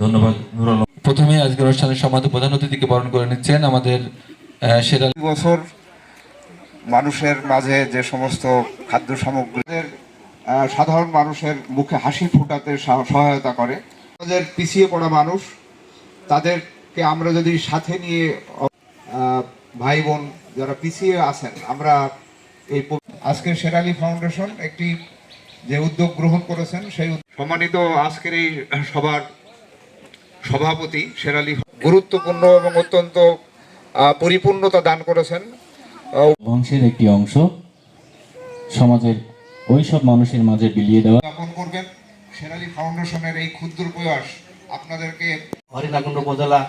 ধন্যবাদ প্রথমে আজকের অনুষ্ঠানের সমাধি প্রধান অতিথিকে বরণ করে নিচ্ছেন আমাদের সেরা বছর মানুষের মাঝে যে সমস্ত খাদ্য সামগ্রীদের সাধারণ মানুষের মুখে হাসি ফোটাতে সহায়তা করে আমাদের পিছিয়ে পড়া মানুষ তাদেরকে আমরা যদি সাথে নিয়ে ভাই বোন যারা পিছিয়ে আছেন আমরা এই আজকের শেরালি ফাউন্ডেশন একটি যে উদ্যোগ গ্রহণ করেছেন সেই সম্মানিত আজকের এই সবার সভাপতি শেরালি গুরুত্বপূর্ণ এবং অত্যন্ত পরিপূর্ণতা দান করেছেন। বংশের একটি অংশ সমাজের ওই সব মানুষের মাঝে বিলিয়ে দেওয়া। উদযাপন করবেন। শেরালি ফাউন্ডেশনের এই ক্ষুদ্র প্রয়াস আপনাদেরকে হরিণাকুণ্ড উপজেলা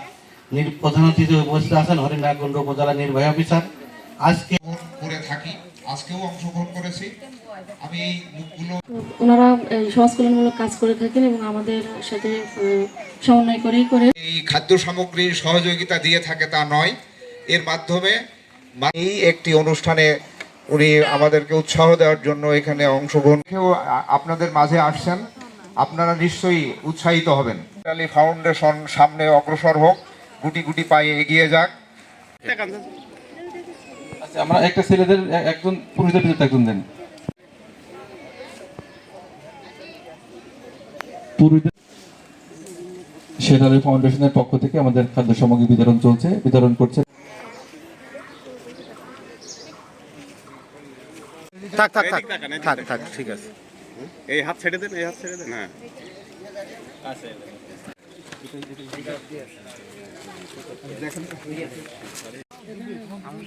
প্রধান অতিথি উপস্থিত আছেন হরিণাকুণ্ড উপজেলা নির্বাহী অফিসার। আজকে করে থাকি। আজকেও অংশগ্রহণ করেছি। আমি এই মুখগুলো ওনারা এই সমাজ কাজ করে থাকেন এবং আমাদের সাথে সমন্বয় করেই করে এই খাদ্য সামগ্রীর সহযোগিতা দিয়ে থাকে তা নয়। এর মাধ্যমে এই একটি অনুষ্ঠানে উনি আমাদেরকে উৎসাহ দেওয়ার জন্য এখানে অংশগ্রহণ আপনাদের মাঝে আসছেন আপনারা নিশ্চয়ই উৎসাহিত হবেন। ফাউন্ডেশন সামনে অগ্রসর হোক গুটি গুটি পায়ে এগিয়ে যাক। আমরা একটা ছেলেদের একজন পুরুষদের ভিতরে একজন দেন। পুরুষদের ফাউন্ডেশনের পক্ষ থেকে আমাদের খাদ্য সামগ্রী বিতরণ চলছে বিতরণ করছে। থাক থাক থাক। থাক থাক ঠিক আছে। এই হাত ছেড়ে দেন এই হাত ছেড়ে দেন হ্যাঁ। আমি